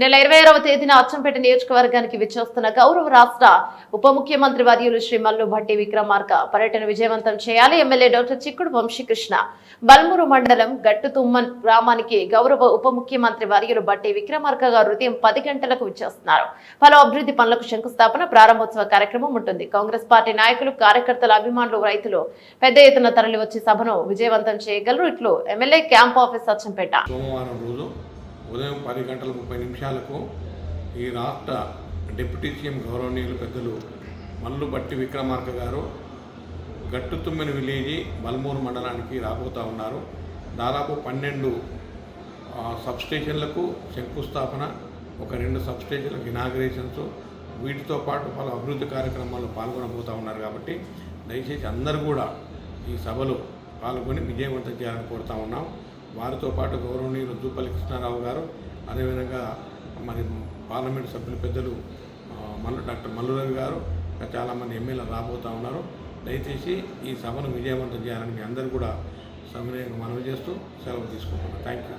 నెల ఇరవై ఆరవ తేదీన అచ్చంపేట నియోజకవర్గానికి విచ్చేస్తున్న గౌరవ రాష్ట్ర ఉప ముఖ్యమంత్రి వర్యులు శ్రీ మల్లు భట్టి విక్రమార్క పర్యటన విజయవంతం చేయాలి. ఎమ్మెల్యే డాక్టర్ చిక్కుడు వంశీకృష్ణ బల్మూరు మండలం గట్టుతుమ్మన్ గ్రామానికి గౌరవ ఉప ముఖ్యమంత్రి వర్యులు భట్టి విక్రమార్క గారు ఉదయం పది గంటలకు విచ్చేస్తున్నారు. పలు అభివృద్ధి పనులకు శంకుస్థాపన ప్రారంభోత్సవ కార్యక్రమం ఉంటుంది. కాంగ్రెస్ పార్టీ నాయకులు కార్యకర్తల అభిమానులు రైతులు పెద్ద ఎత్తున తరలివచ్చి సభను విజయవంతం చేయగలరు. ఇట్లు ఎమ్మెల్యే క్యాంప్ ఆఫీస్ అచ్చంపేట. ఉదయం పది గంటల ముప్పై నిమిషాలకు ఈ రాష్ట్ర డిప్యూటీ సీఎం గౌరవనీయులు పెద్దలు మల్లు బట్టి విక్రమార్క గారు గట్టుతుమ్మిన విలేజీ బల్మూరు మండలానికి రాబోతూ ఉన్నారు. దాదాపు పన్నెండు సబ్స్టేషన్లకు సబ్ స్టేషన్లకు శంకుస్థాపన ఒక రెండు సబ్స్టేషన్లకు ఇనాగ్రేషన్స్ వీటితో పాటు పలు అభివృద్ధి కార్యక్రమాల్లో పాల్గొనబోతూ ఉన్నారు కాబట్టి దయచేసి అందరూ కూడా ఈ సభలో పాల్గొని విజయవంతం చేయాలని కోరుతా ఉన్నాం. వారితో పాటు గౌరవనీయులు దూపల్లి కృష్ణారావు గారు అదేవిధంగా మరి పార్లమెంట్ సభ్యులు పెద్దలు మల్లు డాక్టర్ మల్లురవి గారు ఇంకా చాలామంది ఎమ్మెల్యేలు రాబోతూ ఉన్నారు. దయచేసి ఈ సభను విజయవంతం చేయాలని మీ అందరూ కూడా సవినయంగా మనవి చేస్తూ సెలవు తీసుకుంటున్నాను థ్యాంక్ యూ